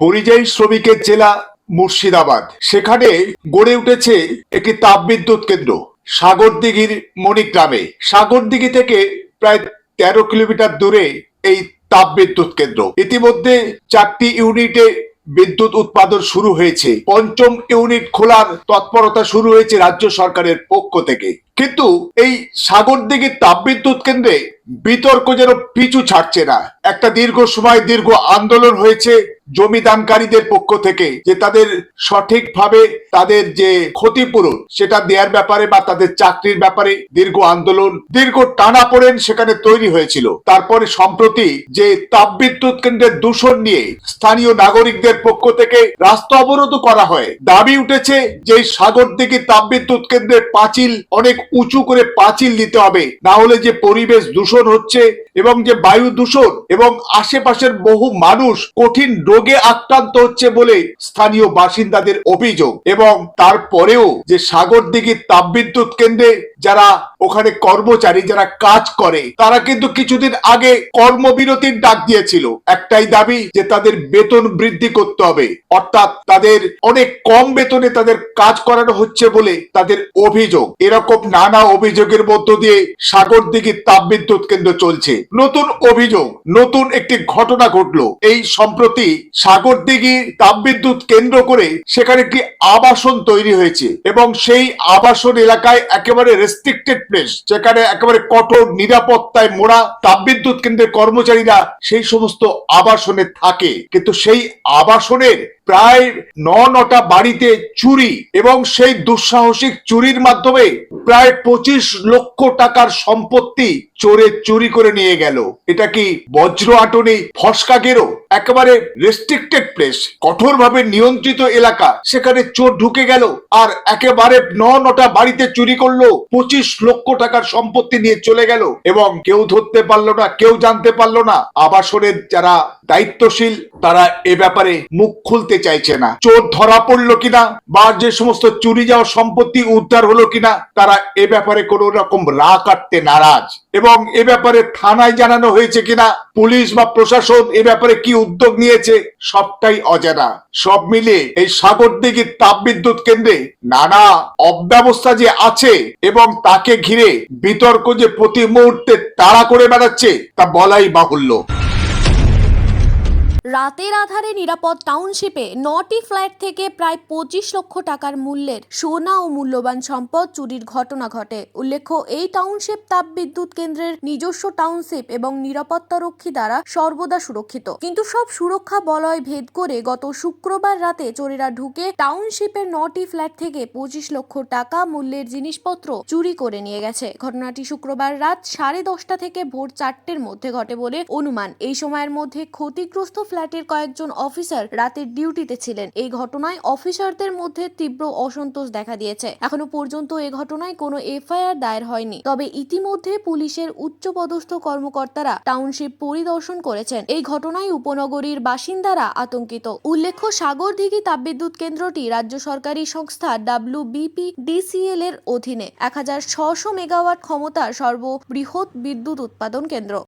পরিযায়ী শ্রমিকের জেলা মুর্শিদাবাদ। সেখানে গড়ে উঠেছে একটি তাপবিদ্যুৎ কেন্দ্র, সাগরদিঘির মণিগ্রামে। সাগরদিঘি থেকে প্রায় তেরো কিলোমিটার দূরে এই তাপবিদ্যুৎ কেন্দ্র। ইতিমধ্যে চারটি ইউনিটে বিদ্যুৎ উৎপাদন শুরু হয়েছে। পঞ্চম ইউনিট খোলার তৎপরতা শুরু হয়েছে রাজ্য সরকারের পক্ষ থেকে। কিন্তু এই সাগরদিঘির তাপবিদ্যুৎ কেন্দ্রে বিতর্ক যেন পিছু ছাড়ছে না। একটা দীর্ঘ সময় দীর্ঘ আন্দোলন হয়েছে জমিদানকারীদের পক্ষ থেকে যে তাদের সঠিকভাবে তাদের যে ক্ষতিপূরণ সেটা দেওয়ার ব্যাপারে বা তাদের চাকরির ব্যাপারে দীর্ঘ আন্দোলন, দীর্ঘ টানাপোড়েন সেখানে তৈরি হয়েছিল। তারপরে সম্প্রতি যে তাপবিদ্যুৎ কেন্দ্রের দূষণ নিয়ে স্থানীয় নাগরিকদের পক্ষ থেকে রাস্তা অবরোধ করা হয়। দাবি উঠেছে যে এই সাগরদিঘি তাপবিদ্যুৎ কেন্দ্রের পাঁচিল অনেক উঁচু করে পাঁচিল দিতে হবে, না হলে যে পরিবেশ দূষণ হচ্ছে এবং যে বায়ু দূষণ এবং আশেপাশের বহু মানুষ কঠিন রোগে আক্রান্ত হচ্ছে বলে স্থানীয় বাসিন্দাদের অভিযোগ। এবং তারপরেও যে সাগরদিঘির তাপবিদ্যুৎ কেন্দ্রে যারা ওখানে কর্মচারী যারা কাজ করে, তারা কিন্তু কিছুদিন আগে কর্মবিরতির ডাক দিয়েছিল। একটাই দাবি যে তাদের বেতন বৃদ্ধি করতে হবে। অর্থাৎ তাদের অনেক কম বেতনে তাদের কাজ করানো হচ্ছে বলে তাদের অভিযোগ। এরকম নানা অভিযোগের মধ্য দিয়ে সাগরদিঘির তাপবিদ্যুৎ কেন্দ্র চলছে। নতুন অভিযোগ, নতুন একটি ঘটনা ঘটলো। এই সম্প্রতি সাগরদিঘি তাপবিদ্যুৎ কেন্দ্র করে সেখানে একটি আবাসন তৈরি হয়েছে এবং সেই আবাসন এলাকায় একেবারে রেস্ট্রিক্টেড প্লেস যেখানে একেবারে কঠোর নিরাপত্তায় মোড়া তাপবিদ্যুৎ কেন্দ্রের কর্মচারীরা সেই সমস্ত আবাসনে থাকে। কিন্তু সেই আবাসনের প্রায় ন নটা বাড়িতে চুরি এবং সেই দুঃসাহসিক চুরির মাধ্যমে প্রায় পঁচিশ লক্ষ টাকার সম্পত্তি চোরে চুরি করে নিয়ে গেল। এটা কি বজ্র আটনি ফসকা গেরো? একেবারে রেস্ট্রিক্টেড প্লেস কঠোরভাবে নিয়ন্ত্রিত এলাকা। সেখানে চোর ঢুকে গেল আর একেবারে ন নটা বাড়িতে চুরি করল। পঁচিশ লক্ষ টাকার সম্পত্তি নিয়ে চলে গেল এবং কেউ ধরতে পারল না, কেউ জানতে পারল না। আবাসনের যারা দায়িত্বশীল, তারা এ ব্যাপারে মুখ খুলতে চাইছে না। চোর ধরা পড়ল কিনা বা যে সমস্ত চুরি যাওয়া সম্পত্তি উদ্ধার হলো কিনা, তারা এ ব্যাপারে কোন রকম রা কাটতে নারাজ। এবং এ ব্যাপারে থানায় জানানো হয়েছে কিনা, পুলিশ বা প্রশাসন এ ব্যাপারে কি উদ্যোগ নিয়েছে, সবটাই অজানা। সব মিলিয়ে এই সাগরদিঘির তাপবিদ্যুৎ কেন্দ্রে নানা অব্যবস্থা যে আছে এবং তাকে ঘিরে বিতর্ক যে প্রতি মুহূর্তে তাড়া করে বেড়াচ্ছে, তা বলাই বাহুল্য। রাতের আধারে নিরাপদ টাউনশিপে নটি ফ্ল্যাট থেকে প্রায় পঁচিশ লক্ষ টাকার মূল্যের সোনা ও মূল্যবান সম্পদ চুরির ঘটনা ঘটে। উল্লেখ্য, এই টাউনশিপ তাপবিদ্যুৎ কেন্দ্রের নিজস্ব টাউনশিপ এবং নিরাপত্তা রক্ষী দ্বারা সর্বদা সুরক্ষিত। কিন্তু সব সুরক্ষা বলয় ভেদ করে গত শুক্রবার রাতে চোরেরা ঢুকে টাউনশিপের নটি ফ্ল্যাট থেকে পঁচিশ লক্ষ টাকা মূল্যের জিনিসপত্র চুরি করে নিয়ে গেছে। ঘটনাটি শুক্রবার রাত সাড়ে দশটা থেকে ভোর চারটের মধ্যে ঘটে বলে অনুমান। এই সময়ের মধ্যে ক্ষতিগ্রস্ত ফ্ল্যাটের কয়েকজন অফিসার রাতের ডিউটিতে ছিলেন। এই ঘটনায় অফিসারদের মধ্যে তীব্র অসন্তোষ দেখা দিয়েছে। এখনও পর্যন্ত এ ঘটনায় কোনো এফআইআর দায়ের হয়নি। তবে ইতিমধ্যে পুলিশের উচ্চপদস্থ কর্মকর্তারা টাউনশিপ পরিদর্শন করেছেন। এই ঘটনায় উপনগরীর বাসিন্দারা আতঙ্কিত। উল্লেখ্য, সাগরদিঘি তাপবিদ্যুৎ কেন্দ্রটি রাজ্য সরকারি সংস্থা ডাব্লিউ বিপি ডিসিএল এর অধীনে এক হাজার ছশো মেগাওয়াট ক্ষমতার সর্ববৃহৎ বিদ্যুৎ উৎপাদন কেন্দ্র।